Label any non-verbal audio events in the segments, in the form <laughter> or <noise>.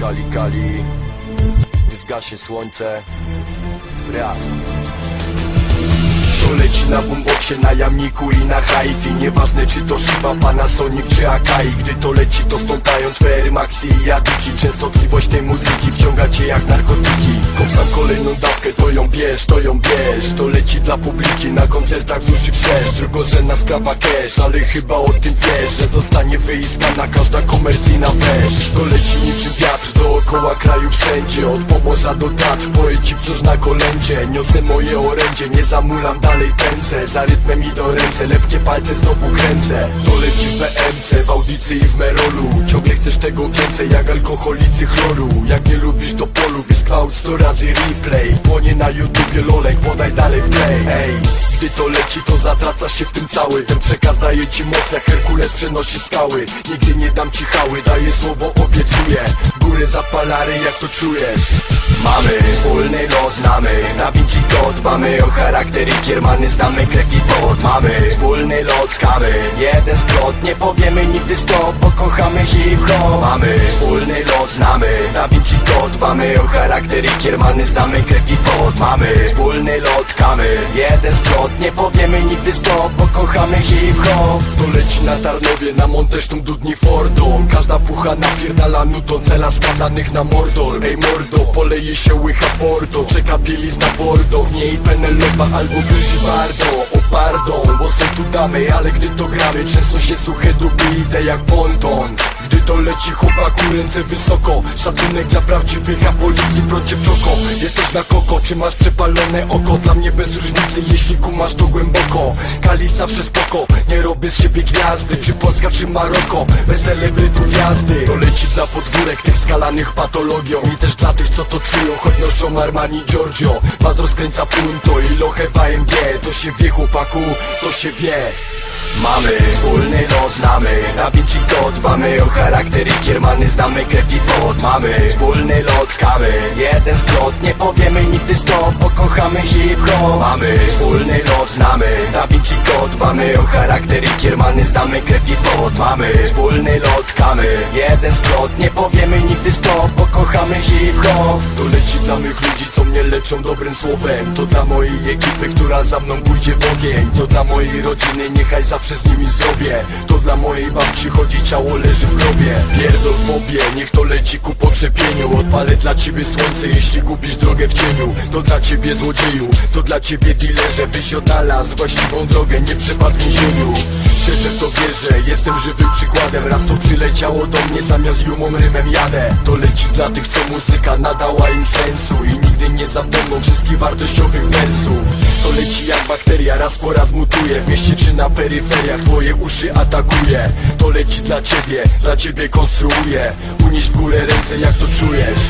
Kali, kali Gdy zgaśnie słońce. Raz to leci na boomboxie, na jamniku i na hi Nieważne czy to Shiba, Panasonic czy Akai. Gdy to leci to stąpają cztery maxi i jadyki Częstotliwość tej muzyki wciąga cię jak narkotyki. Kopsam kolejną dawkę, to ją bierz, to ją bierz. To leci dla publiki, na koncertach z uszy wszerz Drugorzędna sprawa cash, ale chyba o tym wiesz Że zostanie wyiskana każda komercyjna wesz. To leci niczym wiatr, dookoła kraju wszędzie Od Pomorza do Tatr, poeci wciąż na kolędzie Niosę moje orędzie, nie zamulam dalej pędzę Za rytmem idą ręce, lepkie palce znowu kręcę. To leci w BMC, w audycji i w Merolu. Ciągle chcesz tego więcej, jak alkoholicy chloru. Jak nie lubisz to polub, jest cloud 100 razy replay. Płonie na YouTubie lolek, podaj dalej w play Ej, gdy to leci to zatracasz się w tym cały. Ten przekaz daje ci moc jak Herkules przenosi skały. Nigdy nie dam ci hały, daję słowo, obiecuję. W górę zapalary, jak to czujesz? Mamy wspólny los, znamy Na Vinci Code mamy o charaktery kiermany Znamy krew i pot Mamy wspólny lot, kamy Jeden splot, nie powiemy nigdy stop Bo kochamy hip-hop. Mamy wspólny los, znamy Na Vinci Code mamy o charaktery kiermany Znamy krew i pot Mamy wspólny lot, kamy Jeden splot, nie powiemy nigdy stop Bo kochamy hip-hop. To leci na Tarnowie, na Montesztum dudni Fordą Każda pucha napierdala nuton Cela skazanych na mordor Ej mordo, poleje się łycha porto Czeka bielizna bordo W niej Penelopa albo Gryzi Bardo. Pardon, bo są tu damy Ale gdy to gramy, trzęsą się suche dupy Idę jak ponton gdy to leci chłopaku, ręce wysoko. Szacunek dla prawdziwych, a policji brocie w czoko. Jesteś na koko, czy masz przepalone oko? Dla mnie bez różnicy, jeśli kumasz to głęboko. Kali zawsze spoko, nie robię z siebie gwiazdy. Czy Polska, czy Maroko, bez celebrytów jazdy To leci dla podwórek tych skalanych patologią. I też dla tych, co to czują, choć noszą Armani Giorgio. Was rozkręca punto i lochę w AMG To się wie chłopaku, to się wie Mamy wspólny los, znamy Na Vinci Code mamy o charaktery kiermany Znamy krew i pot. Mamy wspólny lot, kamy Jeden splot, nie Bo kochamy hip-hop Mamy wspólny los, znamy Na Vinci Code mamy o charaktery kiermany Znamy krew i pot. Mamy wspólny lot, kamy. Jeden splot, nie powiemy nigdy stop Bo kochamy hip-hop. To leci dla mych ludzi, co mnie leczą dobrym słowem. To dla mojej ekipy, która za mną pójdzie w ogień. To dla mojej rodziny, niechaj zawsze z nimi zdrowie. To dla mojej babci chodzi, ciało leży w grobie. Pierdol w obie, niech to leci ku pokrzepieniu Odpalę dla ciebie słońce, jeśli gubisz drogę w cieniu. To dla ciebie złodzieju, to dla ciebie dealerze Byś odnalazł właściwą drogę, nie przepadł w więzieniu Szczerze to wierzę, jestem żywym przykładem. Raz to przyleciało do mnie, zamiast jumą rymem jadę. To leci dla tych, co muzyka nadała im sensu. I nigdy nie zapomną wszystkich wartościowych wersów. To leci jak bakteria, raz po raz mutuje. W mieście czy na peryferiach, twoje uszy atakuje. To leci dla ciebie, dla ciebie konstruuje. Unieś w górę ręce, jak to czujesz.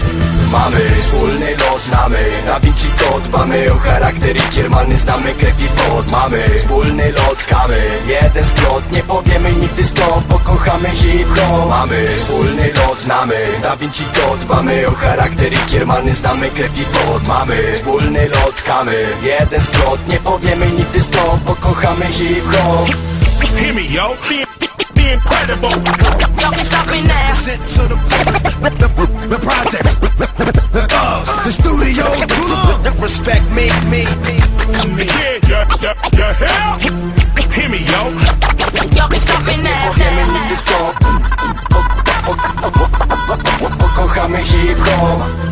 Mamy wspólny los, znamy. Na Vinci Code mamy o charaktery kiermany Znamy krew i pot, mamy. Wspólny lot, kamy Jeden splot, nie powiemy nigdy stop Bo kochamy hip-hop. Mamy wspólny los, znamy Da Vinci Code mamy o charaktery kiermany Znamy krew i pot, mamy. Wspólny lot, kamy Jeden splot, nie powiemy nigdy stop Bo kochamy hip-hop. Hear me, yo. Be, be incredible. Y'all can stop it now. Sent to the, <laughs> the, the projects, the nigdy stop